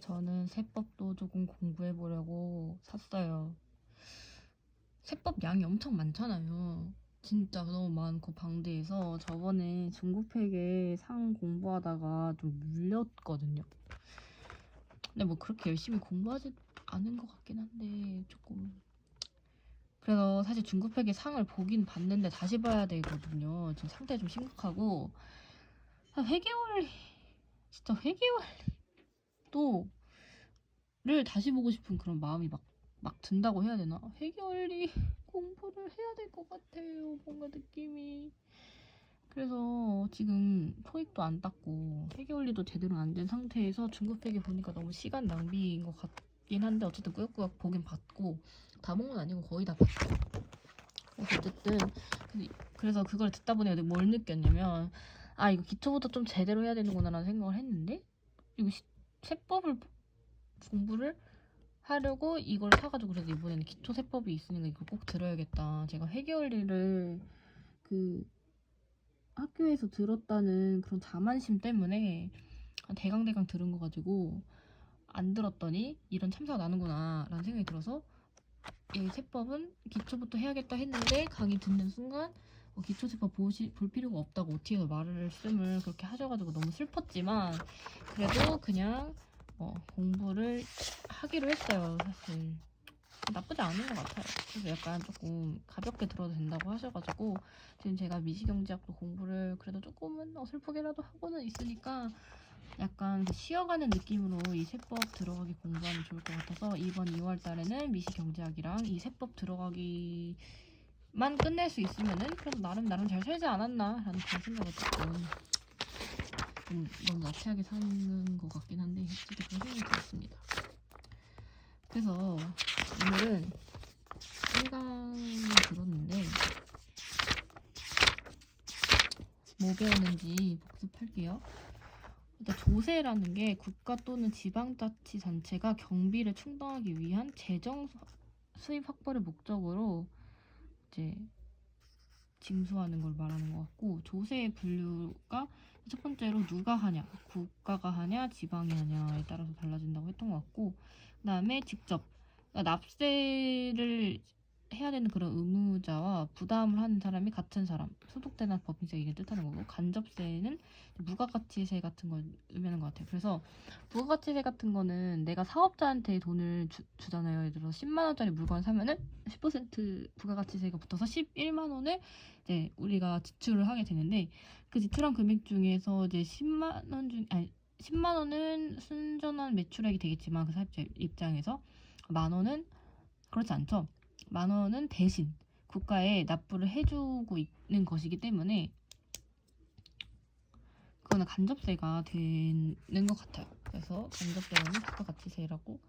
저는 세법도 조금 공부해 보려고 샀어요. 세법 양이 엄청 많잖아요. 진짜 너무 많고 방대해서 저번에 중국팩에 상 공부하다가 좀 물렸거든요. 근데 뭐 그렇게 열심히 공부하지 않은 것 같긴 한데 조금 그래서 사실 중국팩의 상을 보긴 봤는데 다시 봐야 되거든요. 지금 상태 좀 심각하고 한 회계원리 진짜 회계원 리도를 다시 보고 싶은 그런 마음이 막, 막 든다고 해야 되나? 회계원리 공부를 해야 될 것 같아요. 뭔가 느낌이. 그래서 지금 토익도 안 땄고 회계원리도 제대로 안 된 상태에서 중국팩이 보니까 너무 시간 낭비인 것 같긴 한데 어쨌든 꾸역꾸역 보긴 봤고 다 본 건 아니고 거의 다. 그래서 어쨌든 그래서 그걸 듣다 보니 뭘 느꼈냐면 아 이거 기초부터 좀 제대로 해야 되는구나라는 생각을 했는데 이거 시- 세법을 공부를 하려고 이걸 사가지고 그래서 이번에는 기초 세법이 있으니까 이걸 꼭 들어야겠다. 제가 회계원리를 그 학교에서 들었다는 그런 자만심 때문에 대강대강 들은 거 가지고 안 들었더니 이런 참사가 나는구나 라는 생각이 들어서 이 세법은 기초부터 해야겠다 했는데 강의 듣는 순간 어, 기초 세법 보시, 볼 필요가 없다고 OT에서 말씀을 그렇게 하셔가지고 너무 슬펐지만 그래도 그냥 어, 공부를 하기로 했어요 사실. 나쁘지 않은 것 같아요. 그래서 약간 조금 가볍게 들어도 된다고 하셔가지고 지금 제가 미시경제학도 공부를 그래도 조금은 어설프게라도 하고는 있으니까 약간 그 쉬어가는 느낌으로 이 세법 들어가기 공부하면 좋을 것 같아서 이번 2월 달에는 미시경제학이랑 이 세법 들어가기 만 끝낼 수 있으면은 그래도 나름 나름 잘 살지 않았나 라는 그런 생각을 조금 좀 너무 나태하게 사는 것 같긴 한데 어쨌든 그런 생각이 들었습니다. 그래서 오늘은 1강을 들었는데 뭐 배웠는지 복습할게요. 일단 조세라는 게 국가 또는 지방자치단체가 경비를 충당하기 위한 재정 수입 확보를 목적으로 이제 징수하는 걸 말하는 것 같고 조세의 분류가 첫 번째로 누가 하냐 국가가 하냐 지방이 하냐에 따라서 달라진다고 했던 것 같고 그 다음에 직접 그러니까 납세를 해야 되는 그런 의무자와 부담을 하는 사람이 같은 사람 소득세나 법인세 이게 뜻하는 거고 간접세는 무가가치세 같은 걸 의미하는 것 같아요. 그래서 무가가치세 같은 거는 내가 사업자한테 돈을 주, 주잖아요. 예를 들어 10만 원짜리 물건 사면은 10% 부가가치세가 붙어서 11만 원을 이제 우리가 지출을 하게 되는데 그 지출한 금액 중에서 이제 10만 원 중 아니 10만 원은 순전한 매출액이 되겠지만 그 사업자 입장에서 만 원은 그렇지 않죠. 만 원은 대신 국가에 납부를 해주고 있는 것이기 때문에 그거는 간접세가 되는 것 같아요. 그래서 간접세는 국가가치세라고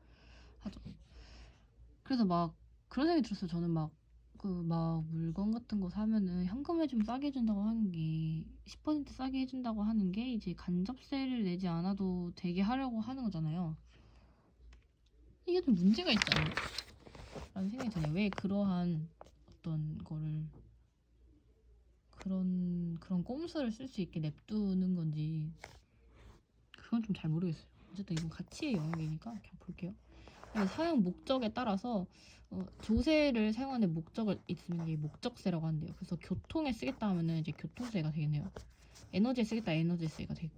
하죠. 그래서 막 그런 생각이 들었어요. 저는 막 그막 물건 같은 거 사면은 현금에 좀 싸게 해준다고 하는 게 10% 싸게 해준다고 하는 게 이제 간접세를 내지 않아도 되게 하려고 하는 거잖아요. 이게 좀 문제가 않나? 라는 생각이 드네요. 왜 그러한 어떤 거를 그런 그런 꼼수를 쓸 수 있게 냅두는 건지 그건 좀 잘 모르겠어요. 어쨌든 이건 가치의 영역이니까 그냥 볼게요. 사용 목적에 따라서 어, 조세를 사용하는 목적을 있으면 이게 목적세라고 한대요. 그래서 교통에 쓰겠다 하면은 이제 교통세가 되겠네요. 에너지에 쓰겠다 에너지세가 되고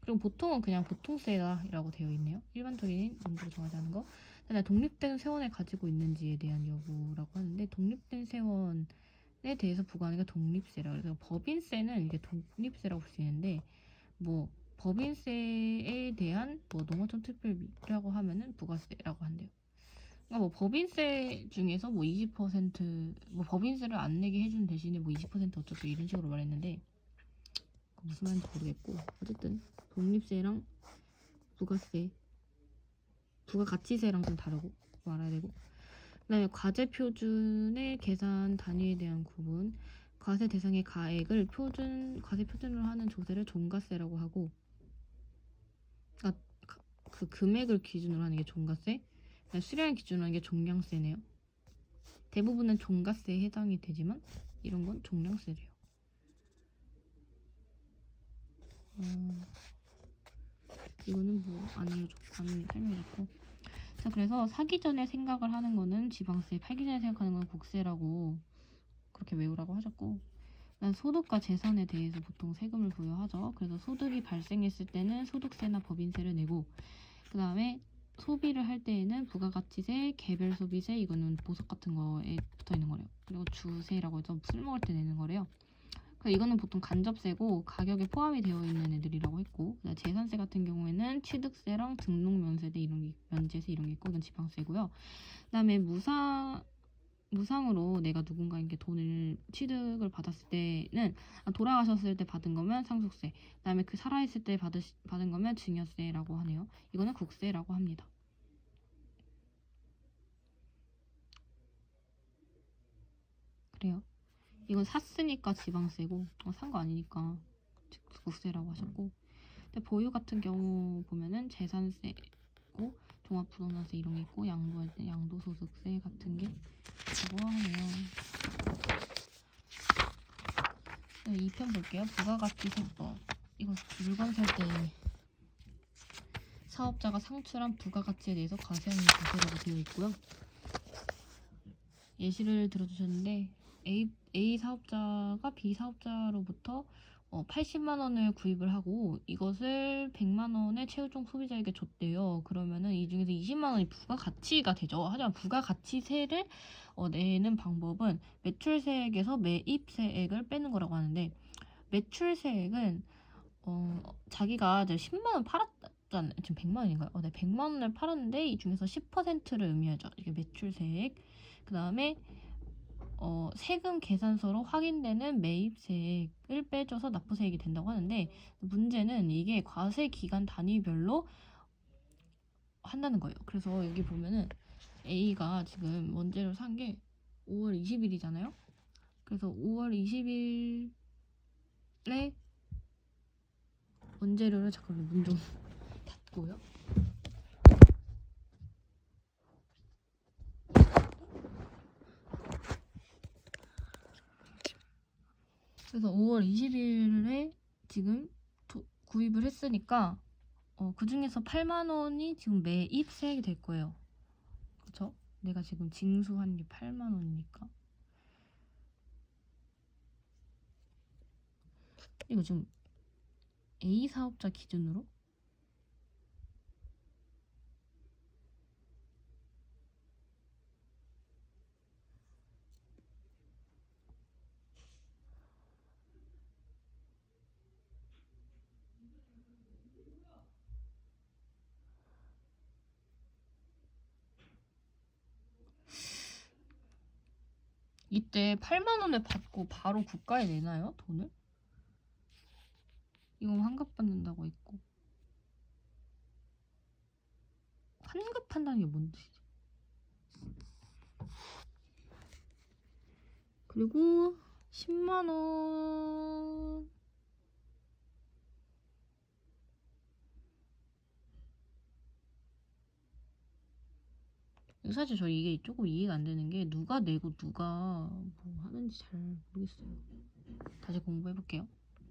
그리고 보통은 그냥 보통세라고 되어 있네요. 일반적인 문제로 정하지 않은 거. 그다음에 독립된 세원을 가지고 있는지에 대한 여부라고 하는데 독립된 세원에 대해서 부과하는 게 독립세라 그래서 법인세는 이게 독립세라고 볼 수 있는데 뭐 법인세에 대한 뭐 농어촌 특별비라고 하면은 부가세라고 한대요. 그러니까 뭐 법인세 중에서 뭐 20%뭐 법인세를 안 내게 해준 대신에 뭐 20% 어쩌고 이런 식으로 말했는데 무슨 말인지 모르겠고 어쨌든 독립세랑 부가세 부가가치세랑 좀 다르고 말아야 되고. 그 다음에 과세 표준의 계산 단위에 대한 구분. 과세 대상의 가액을 표준 과세 표준으로 하는 조세를 종가세라고 하고 아, 가- 그 금액을 기준으로 하는 게 종가세? 수량을 기준으로 하는 게 종량세네요. 대부분은 종가세에 해당이 되지만 이런 건 종량세래요. 어, 이거는 뭐안 알려줬, 안 설명해줬고. 자, 그래서 사기 전에 생각을 하는 거는 지방세, 팔기 전에 생각하는 건 국세라고 그렇게 외우라고 하셨고. 난 소득과 재산에 대해서 보통 세금을 부여하죠. 그래서 소득이 발생했을 때는 소득세나 법인세를 내고, 그 다음에 소비를 할 때에는 부가가치세, 개별 소비세, 이거는 보석 같은 거에 붙어 있는 거래요. 그리고 주세라고 해서 술 먹을 때 내는 거래요. 그래서 이거는 보통 간접세고 가격에 포함이 되어 있는 애들이라고 했고, 재산세 같은 경우에는 취득세랑 등록 면세세 이런 게 면제세 이런 게 있고, 이건 지방세고요. 그다음에 무상 무상으로 내가 누군가에게 돈을 취득을 받았을 때는 아, 돌아가셨을 때 받은 거면 상속세, 그다음에 그 살아있을 때 받으, 받은 거면 증여세라고 하네요. 이거는 국세라고 합니다. 그래요. 이건 샀으니까 지방세고 어, 산거 아니니까 국세라고 하셨고 근데 보유 같은 경우 보면은 재산세고 종합부동산세 이런 게 있고 양도할 때 양도소득세 같은 게 있고 하네요. 네, 2편 볼게요. 부가가치 세법. 이거 물건 살 때 사업자가 상출한 부가가치에 대해서 과세하는 자세라고 되어 있고요. 예시를 들어주셨는데 A, A 사업자가 B 사업자로부터 어, 80만 원을 구입을 하고 이것을 100만 원의 최우종 소비자에게 줬대요. 그러면은 이 중에서 20만 원이 부가가치가 되죠. 하지만 부가가치세를 어, 내는 방법은 매출세액에서 매입세액을 빼는 거라고 하는데 매출세액은 어, 자기가 이제 10만 원 팔았잖아요. 지금 100만 원인가요? 어, 네, 100만 원을 팔았는데 이 중에서 10%를 의미하죠. 이게 매출세액. 그 다음에 어, 세금 계산서로 확인되는 매입세액을 빼줘서 납부세액이 된다고 하는데 문제는 이게 과세 기간 단위별로 한다는 거예요. 그래서 여기 보면은 A가 지금 원재료 산 게 5월 20일이잖아요. 그래서 5월 20일에 원재료를 잠깐만 문 좀 닫고요. 그래서 5월 20일에 지금 도- 구입을 했으니까 어, 그 중에서 8만 원이 지금 매입 세액이 될 거예요. 그쵸? 내가 지금 징수한 게 8만 원이니까. 이거 지금 A 사업자 기준으로 이때 8만 원을 받고 바로 국가에 내나요? 돈을? 이건 환급받는다고 했고 환급한다는 게뭔 뜻이지? 그리고 10만 원 사실 저 이게 조금 이해가 안 되는 게 누가 내고 누가 뭐 하는지 잘 모르겠어요. 다시 공부해 볼게요.